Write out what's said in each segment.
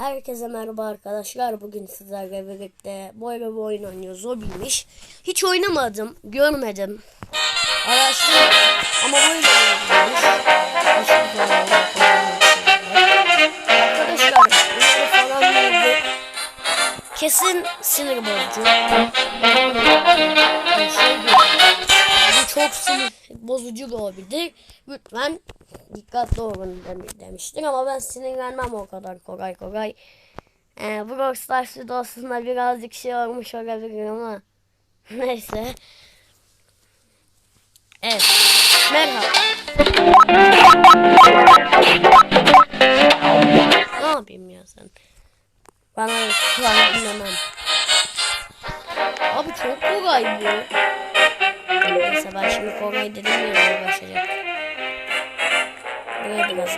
Herkese merhaba arkadaşlar. Bugün sizlerle birlikte böyle bir oyun oynuyoruz. O bilmiş. Hiç oynamadım, görmedim. Araştırdım ama böyle. Kesin sinir bozucu. Şey çok sinir bozucu bir olabilir. Lütfen dikkatli olun dem- demiştir ama ben sinirlenmem o kadar kolay kolay. Ee, bu Rockstar Studios'unda birazcık şey olmuş olabilir ama neyse. Evet. Merhaba. Ne yapayım ya sen? Bana kulağını dinlemem. Abi çok kolay bu. Neyse ben şimdi kolay dedim ya uğraşacak. Buraya biraz.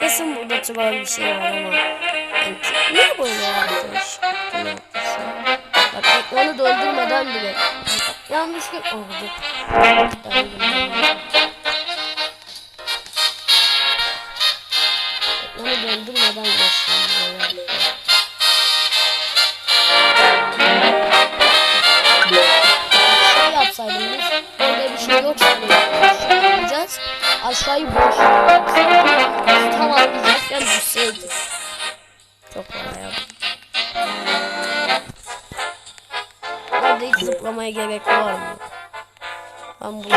Kesin burada troll bir şey var ama. Yani, niye böyle yapmış? Ne yapmış ya? Bak ekranı doldurmadan bile. Yanlışlık oldu. Ekranı doldurmadan geçtim Aşağıyı boş. Tam atlayacakken düşseydik. Çok kolay abi. Orada hiç zıplamaya gerek var mı? Ben bunu.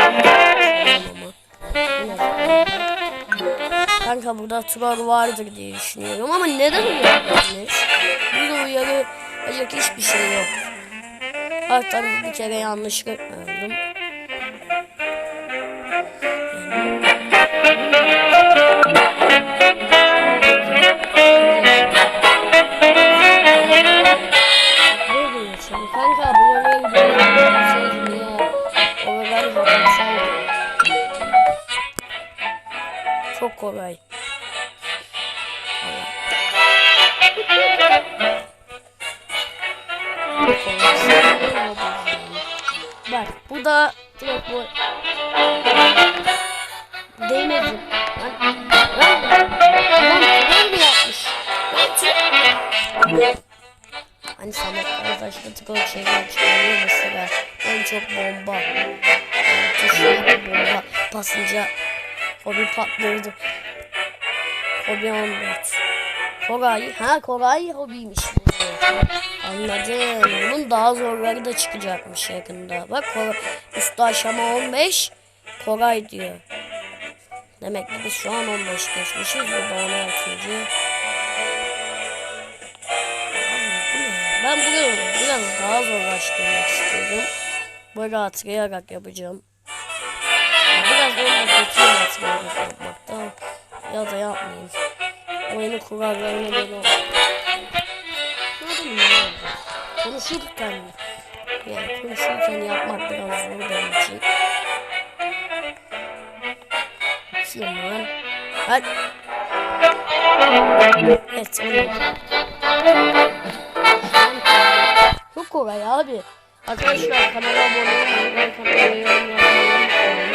Kanka burada troll vardır diye düşünüyorum ama neden uyarıyorsunuz? Burada uyaracak hiçbir şey yok. Alt tarafı bir kere yanlışlıkla öldüm. Hani Samet arkadaşlar troll şeyler çıkarıyor mesela. En çok bomba. Tuşlara bomba basınca hobi patlıyordu. Hobi 14. Koray. Ha Koray hobiymiş. bu. Anladım. Bunun daha zorları da çıkacakmış yakında. Bak Koray, üstü aşama 15. Koray diyor. Demek ki biz şu an 15 geçmişiz. Burada 16. Ben bunu biraz daha zorlaştırmak istiyorum. Böyle hatırlayarak yapacağım. Biraz onu kötüyüm hatırlayarak yapmaktan. Ya da yapmayayım. Oyunu kurallarına göre Anladın mı? Konuşurken yani konuşurken yapmak biraz zor benim için. Şimdi lan. Hadi. Evet onu. Kolay abi. Arkadaşlar kanala abone olmayı, kanala yorum yapmayı unutmayın.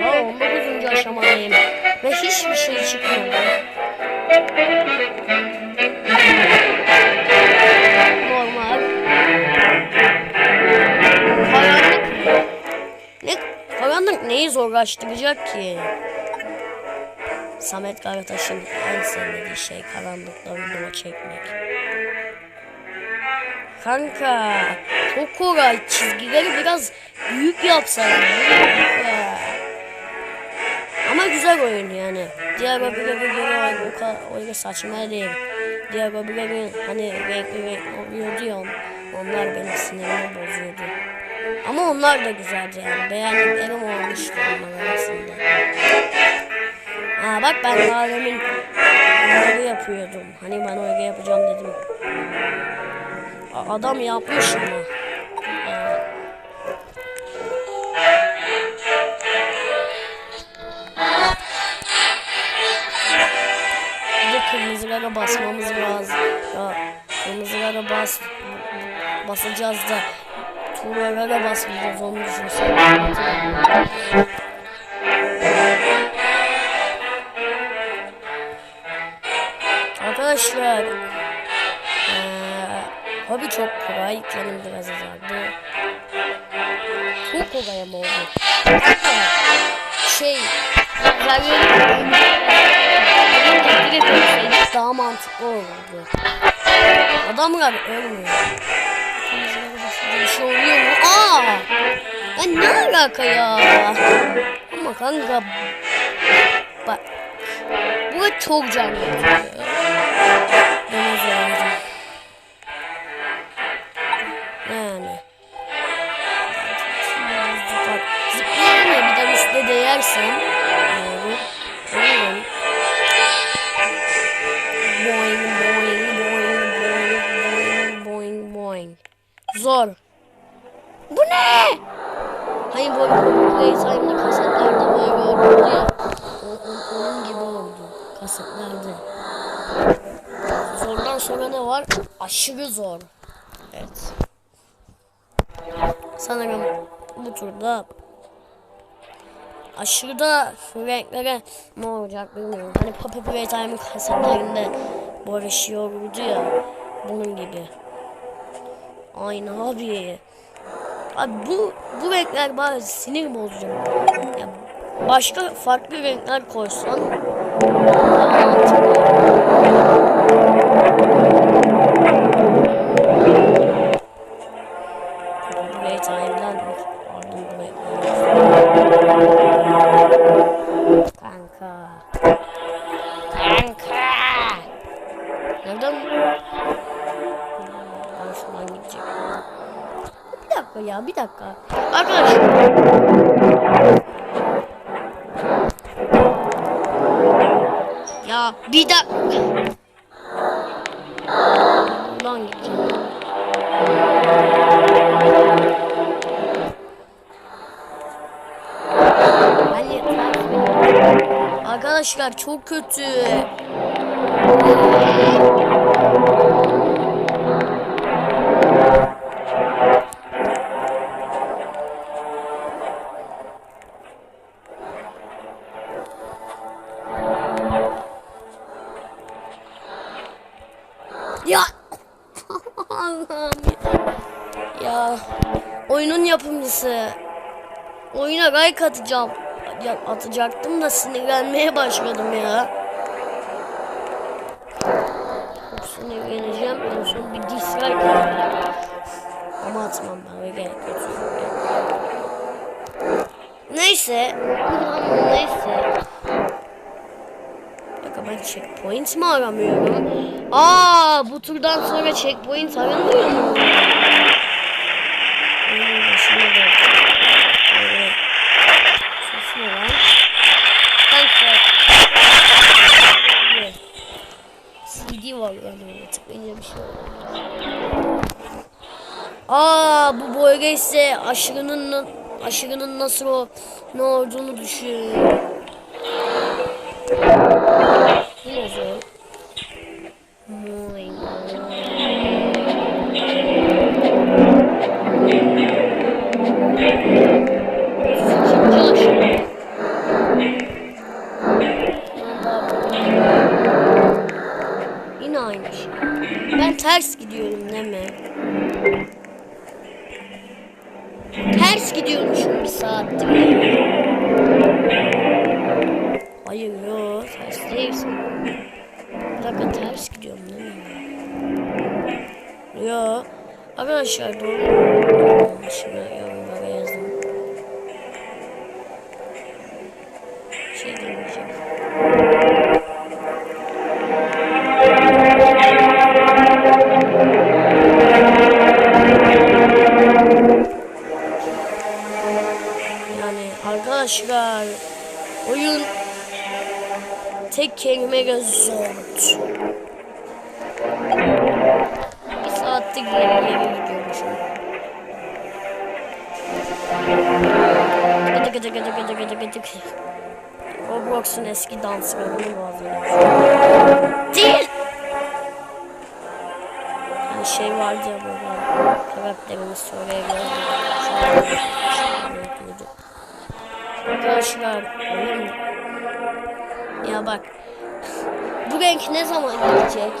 Daha 19. aşamadayım. Ve hiçbir şey çıkmadı. Normal. Karanlık. Ne? Karanlık neyi zorlaştıracak ki? Samet Karataş'ın en sevmediği şey karanlıkta video çekmek. Kanka çok kolay çizgileri biraz büyük yapsaydın. Ama güzel oyun yani. Diğer öbürleri göre o kadar öyle saçma değil. Diğer öbürleri hani renkli renkli oluyordu ya onlar benim sinirimi bozuyordu. Ama onlar da güzeldi yani. Beğendiklerim olmuştu onlar arasında. Aa bak ben daha demin bunları yapıyordum. Hani ben öyle yapacağım dedim. A- Adam yapmış ama. Aa. Bir de kırmızılara basmamız lazım. Ya, kırmızılara bas basacağız da tuğralara basmayacağız onu düşünsene. Arkadaşlar eee hobi çok kolay canım biraz azaldı. Çok kolay ama oldu. Şey Zavyonu direkt ölseydik daha mantıklı olurdu. Adamlar ölmüyor. Bir şey oluyor mu? Aa! Ya ne alaka ya? Ama kanka bak bu çok can yakıyor. Demez lazım. Yani. Ya bir de üstte değersem. Aşırı zor. Evet. Sanırım bu turda aşırı da renklere ne olacak bilmiyorum. Hani Puppy Playtime'ın kasetlerinde böyle olurdu ya. Bunun gibi. Aynı abi. Abi bu bu renkler bari sinir bozucu. Ya başka farklı renkler koysan mantıklı. Dakika ya bir dakika. Arkadaşlar. Ya bir dakika. Buradan. Arkadaşlar çok kötü. Ya Allah'ım ya. Oyunun yapımcısı. Oyuna like atacağım. Ya, atacaktım da sinirlenmeye başladım ya. Çok sinirleneceğim. En son bir dislike atacağım. Ama atmam. Öyle gerek yok. Neyse. Neyse. Ben checkpoint mi aramıyorum? Aa bu turdan sonra checkpoint aranmıyor mu? CD var öyle tıklayınca bir şey. Aa bu bölge ise aşırının aşırının nasıl o ne olduğunu düşün. Aynı. Ben ters gidiyorum değil mi? Ters gidiyormuşum bir saattir. Hayır yo ters değilsin. Dakika ters gidiyorum değil mi? Yo. Arkadaşlar doğru. Şimdi arkadaşlar oyun tek kelimeyle zor. Bir saattir geri geri gidiyormuşum. Gıdı gıdı gıdı gıdı gıdı gıdı gıdı. Roblox'un eski danslarını boğazladım. Değil. Hani şey vardı ya böyle karakterimiz söyleyebiliyordu. Arkadaşlar oyun ya bak bu renk ne zaman gelecek?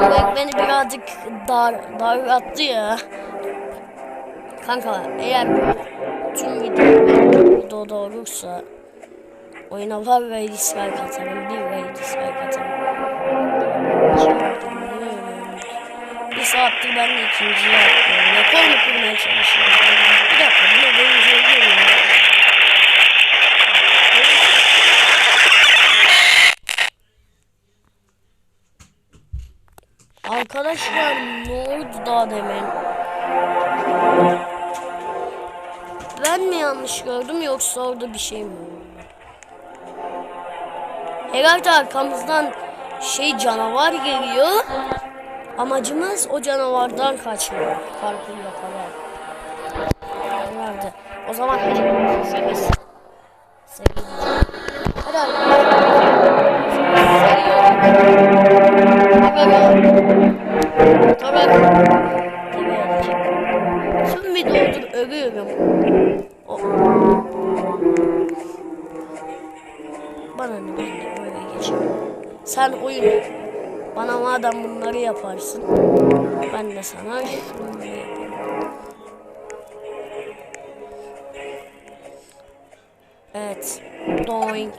Bu renk beni birazcık dar, darlattı ya. Kanka eğer tüm video videoda olursa oyuna var ve dislike atarım. Bir ve dislike atarım. Bir saattir ben de ikinciyi yapıyorum. Rekor mu kurmaya çalışıyorum? Bir dakika bunu birinci oluyor mu? Arkadaşlar ne oldu daha demin? Ben mi yanlış gördüm yoksa orada bir şey mi? Herhalde arkamızdan şey canavar geliyor. Amacımız o canavardan kaçmak. Parkur yaparak. Herhalde. O zaman hadi. Sekiz. Sekiz. Hadi arkadaşlar. Videodur övüyorum. O. Bana ne ben de böyle geçeyim. Sen oyun bana madem bunları yaparsın ben de sana şunları yaparım. Evet. Doing.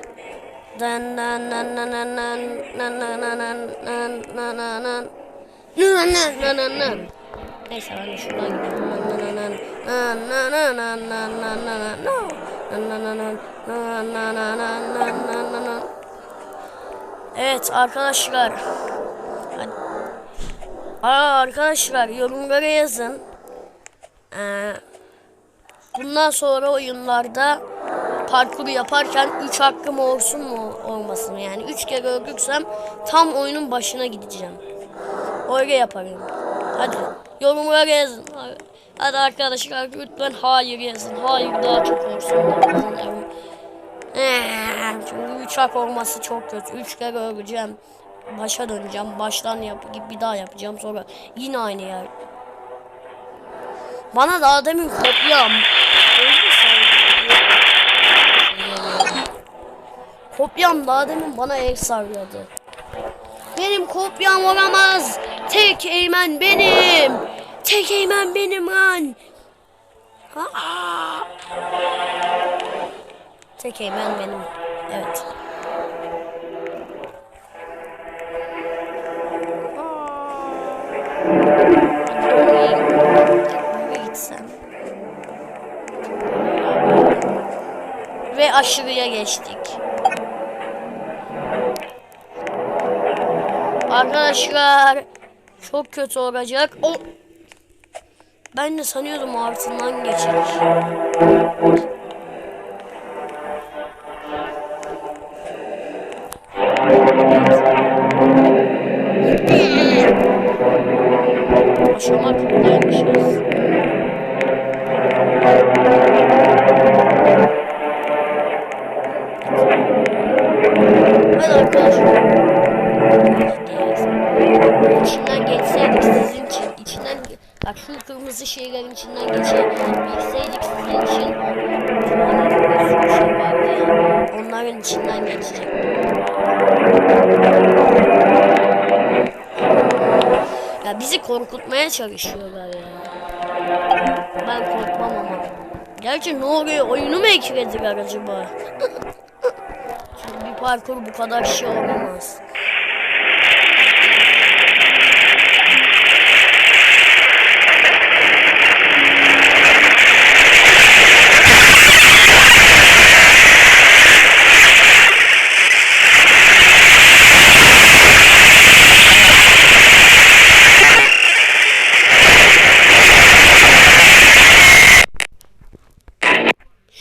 Dan dan dan dan dan dan dan dan dan dan dan dan dan dan nan nan. Neyse ben şuradan gidiyorum. Evet arkadaşlar. Aa, arkadaşlar yorumlara yazın. Ee, bundan sonra oyunlarda parkur yaparken 3 hakkım olsun mu olmasın mı? Yani 3 kere öldürsem tam oyunun başına gideceğim. Öyle yaparım. Hadi yorumlara yazın. Hadi arkadaşlar lütfen hayır yazın. Hayır daha çok olsun. Çünkü 3 hak olması çok kötü. 3 kere öleceğim. Başa döneceğim. Baştan yap bir daha yapacağım. Sonra yine aynı yer. Bana daha demin kopyam. Öldü Kopyam daha demin bana el sarladı. Benim kopyam olamaz. Tek eymen benim. Çekeymen benim an. Ha? Çekeymen benim. Evet. Ve aşırıya geçtik. Arkadaşlar çok kötü olacak. O oh ben de sanıyordum altından geçer. Bizi korkutmaya çalışıyorlar ya. Ben korkmam ama. Gerçi oluyor? Oyunu mu eklediler acaba? Çünkü bir parkur bu kadar şey olamaz.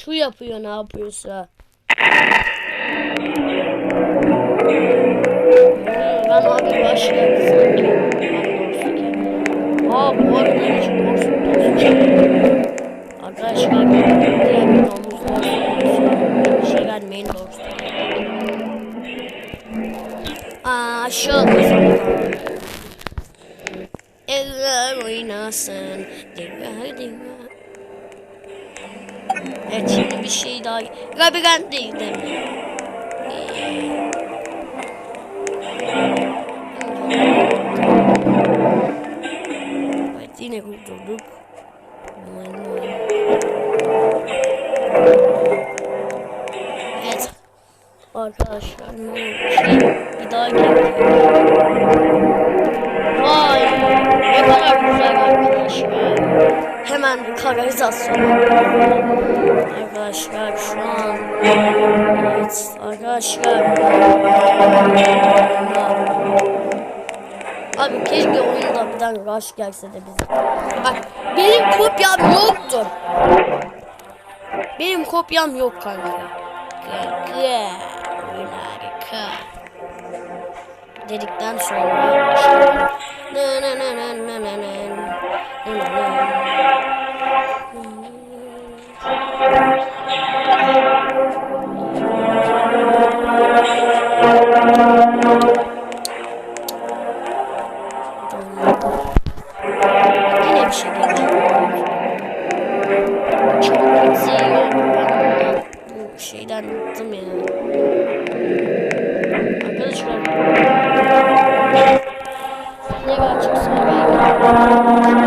Şu yapıyor ne yapıyorsa. Ben abi başladı sanki. Aa bu arada hiç korsun dostum. Arkadaşlar diğer bir domuz dostum. Şey gelmeyin dostum. Aa aşağı Eller oynasın. Dikkat dikkat. Evet şimdi bir şey daha. Labirent değil değil? Evet yine kurtulduk. Evet. Arkadaşlar ne oldu? Bir daha geliyor. Vay ne kadar güzel arkadaşlar. Hemen kanalizasyon. Arkadaşlar şu an evet arkadaşlar Abi keşke oyunda bir tane rush gelse de bize. Bak benim kopyam yoktur. Benim kopyam yok kanka. Harika. Dedikten sonra şeyden bıktım ya. Arkadaşlar. Ne gerçekse belki.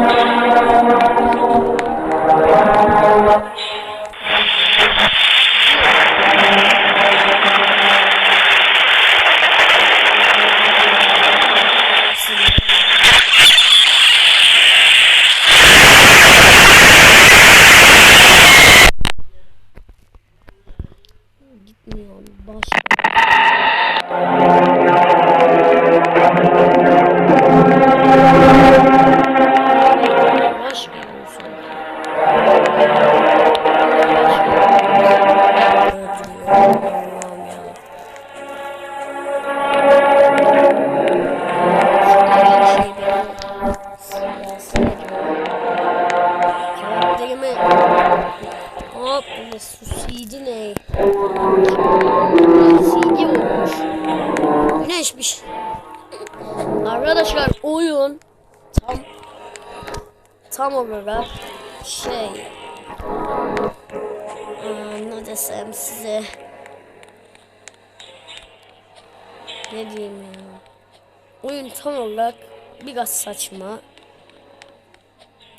Biraz saçma.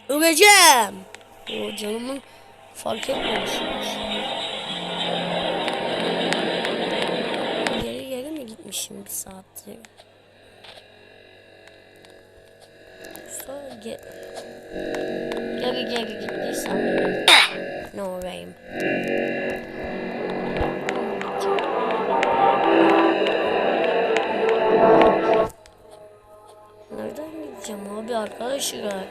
Öleceğim. O canımın fark etmemişsiniz geri geri mi gitmişim bir saattir? Sonra ge geri geri gittiysem ne olayım. Abi arkadaşlar?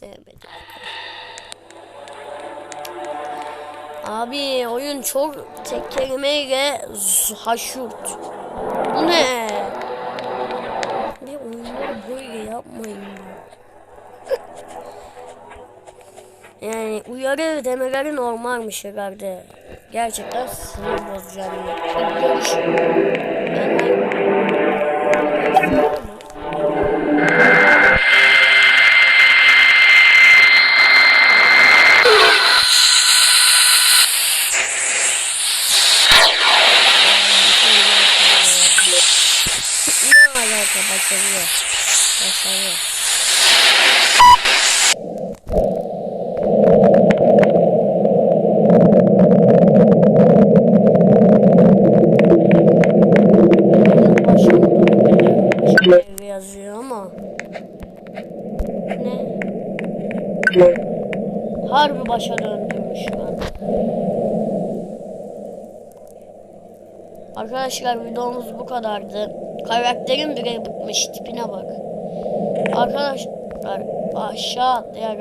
Sevmedim. Abi oyun çok tek kelimeyle haşurt. Bu ne? Bir oyunları böyle yapmayın. Yani uyarı demeleri normalmiş herhalde. Gerçekten sinir bozucu yani. Bir görüş. Yani ne alaka başarıyor. Başarıyor. Yazıyor ama ne? Harbi başa döndürmüş an. Arkadaşlar videomuz bu kadardı. Karakterin bile bıkmış tipine bak. Arkadaşlar aşağı atlayarak